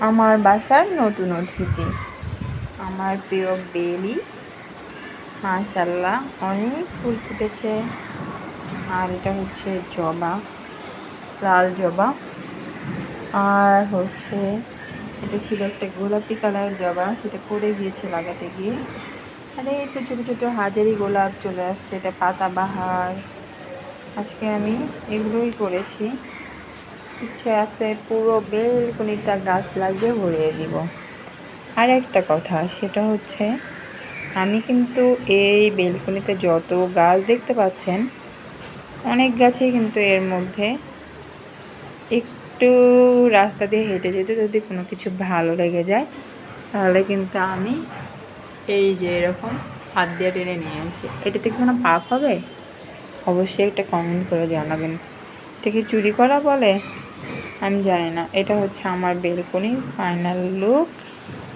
আমার বাসার নতুন অতিথি। আমার প্রিয় বেলি মাশাল্লাহ অনেক ফুল ফুটেছে। আর এটা হচ্ছে জবা, লাল জবা। আর হচ্ছে, এটা ছিল একটা গোলাপি কালার জবা, সেটা পড়ে গিয়েছে লাগাতে গিয়ে। আর, এই তো ছোটো ছোটো হাজারি গোলাপ চলে আসছে, এটা পাতাবাহার আজকে আমি এগুলোই করেছি। ইচ্ছে আছে পুরো বেলকনিটা গাছ লাগিয়ে ভরিয়ে দিব। আর একটা কথা, সেটা হচ্ছে আমি কিন্তু এই বেলকনিতে যত গাছ দেখতে পাচ্ছেন, অনেক গাছই কিন্তু এর মধ্যে একটু রাস্তা দিয়ে হেঁটে যেতে যদি কোনো কিছু ভালো লেগে যায়, তাহলে কিন্তু আমি এই যে এরকম হাত দিয়ে টেনে নিয়ে আসি এটাতে কি কোনো পাপ হবে? অবশ্যই একটা কমেন্ট করে জানাবেন। এটা কি চুরি করা বলে? আমি জানি না, এটা হচ্ছে আমার বেলকনির ফাইনাল লুক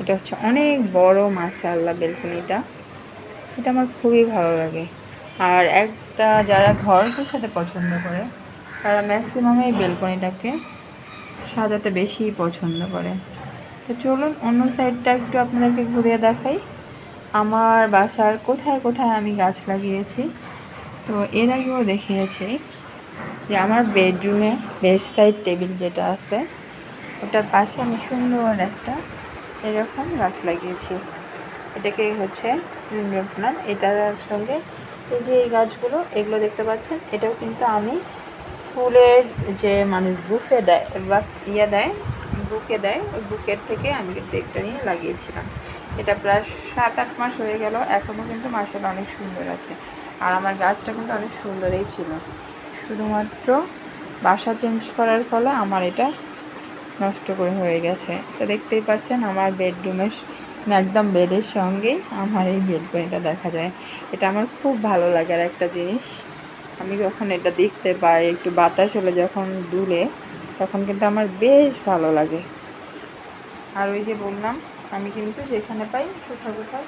এটা হচ্ছে অনেক বড়, মাশাআল্লাহ, বেলকনিটা। এটা আমার খুবই ভালো লাগে। আর একটা যারা ঘর সাথে পছন্দ করে, তারা ম্যাক্সিমাম এই বেলকনিটাকে সাজাতে বেশি পছন্দ করে। তো চলুন, অন্য সাইডটা একটু আপনাদেরকে ঘুরিয়ে দেখাই। আমার বাসার কোথায় কোথায় আমি গাছ লাগিয়েছি। তো এর আগেও দেখিয়েছি। যে আমার বেডরুমে বেস্ট সাইড টেবিল যেটা আছে, ওটার পাশে আমি সুন্দর একটা এরকম গাছ লাগিয়েছি। এটাকে হচ্ছে ইনডোর এটার সঙ্গে এই যে এই গাছগুলো, এগুলো দেখতে পাচ্ছেন, এটাও কিন্তু আমি ফুলের যে মানুষ বুফে দেয়, বা ইয়ে দেয়, বুকে দেয়, ওই বুকের থেকে আমি কিন্তু একটা নিয়ে লাগিয়েছিলাম। এটা প্রায় সাত আট মাস হয়ে গেল, এখনও কিন্তু মাসাটা অনেক সুন্দর আছে। আর আমার গাছটা কিন্তু অনেক সুন্দরই ছিল। শুধুমাত্র বাসা চেঞ্জ করার ফলে আমার এটা নষ্ট করে হয়ে গেছে। তো দেখতেই পাচ্ছেন আমার বেডরুমের একদম বেডের সঙ্গে আমার এই বেলকনিটা দেখা যায়। এটা আমার খুব ভালো লাগার একটা জিনিস। আমি যখন এটা দেখতে পাই, একটু বাতাস হলে যখন দুলে, তখন কিন্তু আমার বেশ ভালো লাগে। আর ওই যে বললাম, আমি কিন্তু যেখানে পাই কোথাও কোথাও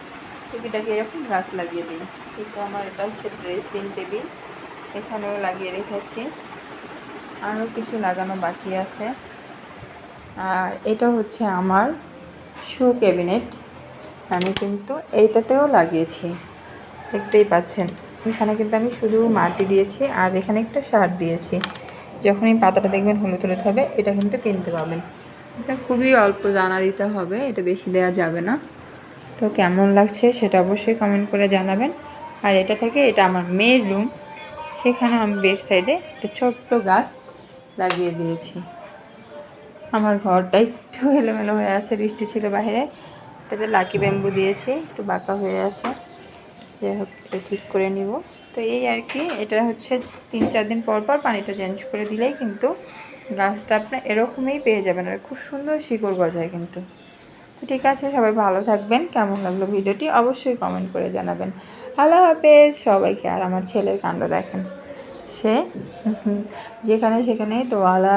টুকিটাকি এরকম গাছ লাগিয়ে দিই। কিন্তু আমার এটা হচ্ছে ড্রেসিং টেবিল এখানেও লাগিয়ে রেখেছি। আরও কিছু লাগানো বাকি আছে। আর এটা হচ্ছে আমার শু ক্যাবিনেট আমি কিন্তু এইটাতেও লাগিয়েছি। দেখতেই পাচ্ছেন, এখানে কিন্তু আমি শুধু মাটি দিয়েছি আর এখানে একটা সার দিয়েছি। যখন এই পাতাটা দেখবেন হলুদ হলুদ হবে, এটা কিন্তু কিনতে পাবেন। এটা খুবই অল্প জানা দিতে হবে, এটা বেশি দেওয়া যাবে না। তো কেমন লাগছে সেটা অবশ্যই কমেন্ট করে জানাবেন। আর এটা থেকে এটা আমার মেয়ের রুম সেখানে আমি বেড সাইডে একটা ছোট্ট গাছ লাগিয়ে দিয়েছি। আমার ঘরটা একটু এলোমেলো হয়ে আছে, বৃষ্টি ছিল বাইরে। এটাতে লাকি ব্যাম্বু দিয়েছি, একটু বাঁকা হয়ে আছে। যাই হোক, এটা ঠিক করে নিব। তো এই আর কি, এটা হচ্ছে তিন চার দিন পর পর পানিটা চেঞ্জ করে দিলেই কিন্তু গাছটা আপনার এরকমই পেয়ে যাবেন। আর খুব সুন্দর শিকড় গজায় কিন্তু। তো ঠিক আছে, সবাই ভালো থাকবেন। কেমন লাগল ভিডিওটি অবশ্যই কমেন্ট করে জানাবেন। আল্লাহ হাফেজ। সবাইকে আর আমার ছেলের কাণ্ড দেখেন। সে যেখানে সেখানে তোয়ালা,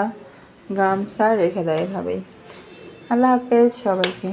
গামছা রেখে দেয় এভাবেই। আল্লাহ হাফেজ সবাইকে।